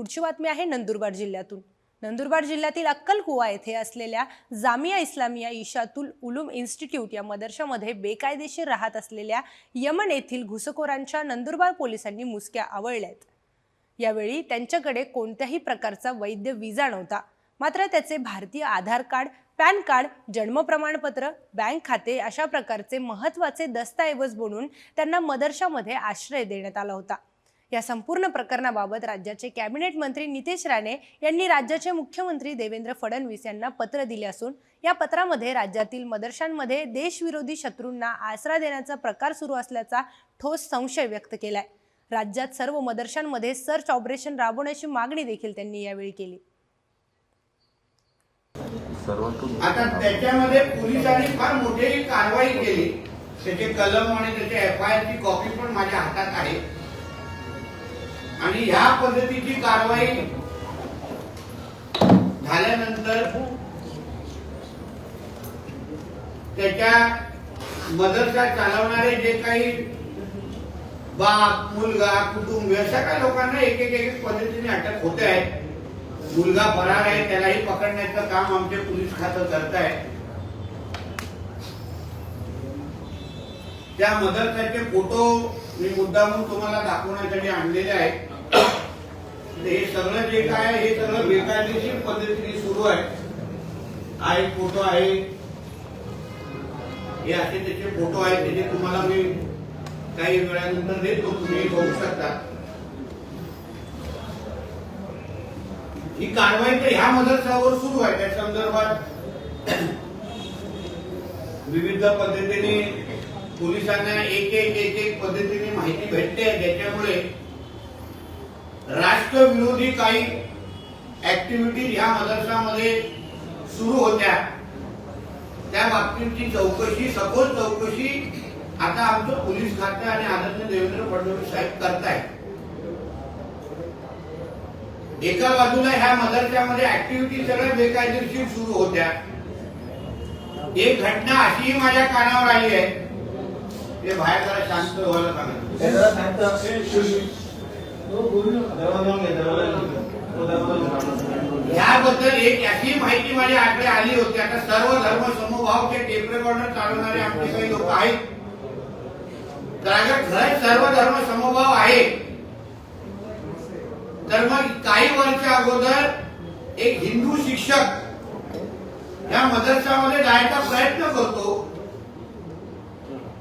पुढची बातमी आहे नंदुरबार जिल्ह्यातून. नंदुरबार जिल्ह्यातील अक्कलकुवा येथे असलेल्या जामिया इस्लामिया इशातुल उलूम इन्स्टिट्यूट या मदरशामध्ये बेकायदेशीर राहत असलेल्या यमन येथील घुसखोरांच्या नंदुरबार पोलिसांनी मुसक्या आवळल्यात. यावेळी त्यांच्याकडे कोणत्याही प्रकारचा वैद्य विजा नव्हता. मात्र त्याचे भारतीय आधार कार्ड पॅन कार्ड जन्म प्रमाणपत्र बँक खाते अशा प्रकारचे महत्त्वाचे दस्तऐवज बनवून त्यांना मदरशामध्ये आश्रय देण्यात आला होता. या संपूर्ण प्रकरणाबाबत राज्याचे कॅबिनेट मंत्री नितेश राणे यांनी राज्याचे मुख्यमंत्री देवेंद्र फडणवीस यांना पत्र दिले असून या पत्रामध्ये राज्यातील मदरशांमध्ये देशविरोधी शत्रूंना आसरा देण्याचा प्रकार सुरू असल्याचा ठोस संशय व्यक्त केलाय. राज्यात सर्व मदरशांमध्ये सर्च ऑपरेशन राबवण्याची मागणी देखील त्यांनी यावेळी केली. आता त्याच्यामध्ये पोलिसांनी फार मोठी कारवाई केली. त्याचे कलम आणि त्याच्या एफ आय ची कॉपी पण माझ्या हातात आहे. आणि ह्या पद्धतीची कारवाई झाल्यानंतर त्याच्या मदरसा चालवणारे जे काही बाप मुलगा कुटुंब अशा काही लोकांना एक एक एक पद्धतीने अटक होते आहे मुलगा फरार आहे त्यालाही पकडण्याचं काम आमचे पोलीस खातं करत आहे त्या मदरसाचे फोटो मी मुद्दामून तुम्हाला दाखवण्यासाठी आणलेले आहेत. हे सगळं जे काय हे सगळं बेकायदेशीर पद्धतीने सुरू आहे. हा एक फोटो आहे. हे असे त्याचे फोटो आहेत त्याचे तुम्हाला मी काही वेळानंतर देतो तुम्ही बघू शकता. ही कारवाई तर ह्या मदरसावर सुरू आहे त्या संदर्भात विविध पद्धतीने पोलिसांना एक एक एक एक पद्धतीने माहिती भेटते. ज्याच्यामुळे राज राष्ट्रविरोधी काही ऍक्टिव्हिटी ह्या मदरसामध्ये सुरू होत्या. त्या बाबतीतची चौकशी सखोल चौकशी आता आमचं पोलीस खाते आणि आदरणीय देवेंद्र फडणवीस साहेब करतायत. एका बाजूला ह्या मदरशामध्ये ऍक्टिव्हिटी सगळ्या बेकायदेशीर सुरू होत्या. एक घटना अशीही माझ्या कानावर आली आहे. ते बाहेर जरा शांत व्हायला सांगितलं याबद्दल एक अशी माहिती माझ्या आकडे आली होती. आता सर्व धर्म समभावचे टेप रेकॉर्डर चालवणारे आमचे काही लोक आहेत. तर सर्व धर्म समभाव आहे. तर मग काही वर्ष अगोदर एक हिंदू शिक्षक या मदरसामध्ये जायचा प्रयत्न करतो.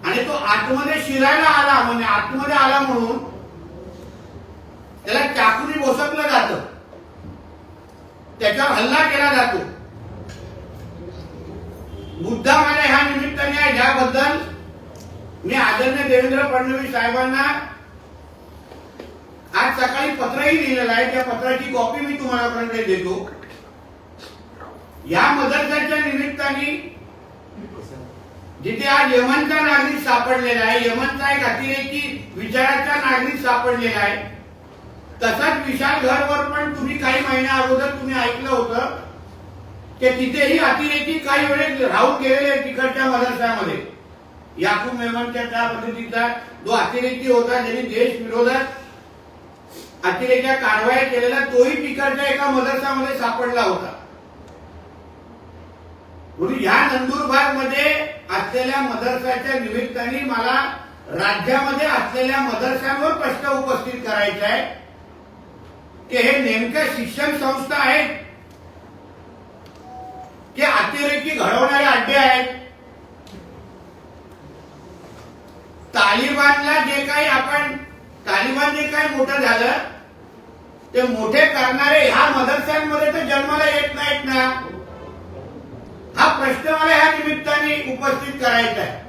आणि तो आतमध्ये शिरायला आला म्हणजे आतमध्ये आला म्हणून त्याला चाकूने बोसकलं जातं. त्याच्यावर हल्ला केला जातो. बुद्धा माझ्या ह्या निमित्ताने आहे ज्याबद्दल मी आदरणीय देवेंद्र फडणवीस साहेबांना आज सकाळी पत्रही लिहिलेलं आहे. त्या पत्राची कॉपी मी तुम्हाला देतो. या मदरसाच्या निमित्ताने जिथे आज यमनचा नागरिक सापडलेला आहे यमनचा एक अतिरेकी विचाराचा नागरिक सापडलेला आहे तसाच विशाल घरवर पण तुम्ही काही महिन्या अगोदर तुम्ही ऐकलं होतं की तिथेही अतिरेकी काही वेळेस राहून गेलेले तिकडच्या मदरसामध्ये याकूब मेमनच्या त्या पद्धतीचा जो अतिरेकी होता ज्यांनी देश विरोधात अतिरेक्या कारवाया केलेल्या तोही तिकडच्या एका मदरसामध्ये सापडला होता. म्हणून या नंदुरबारमध्ये असलेल्या मदरसाच्या निमित्ताने मला राज्यामध्ये असलेल्या मदरशांवर प्रश्न उपस्थित करायचा आहे की हे नेमक्या शिक्षण संस्था आहेत की अतिरेकी घडवणारे अड्डे आहेत. तालिबानला जे काही आपण तालिबान जे काही मोठं झालं ते मोठे करणारे ह्या मदरशांमध्ये तर जन्माला येत नाहीत ना. हा प्रश्न मला ह्या निमित्ताने उपस्थित करायचा आहे.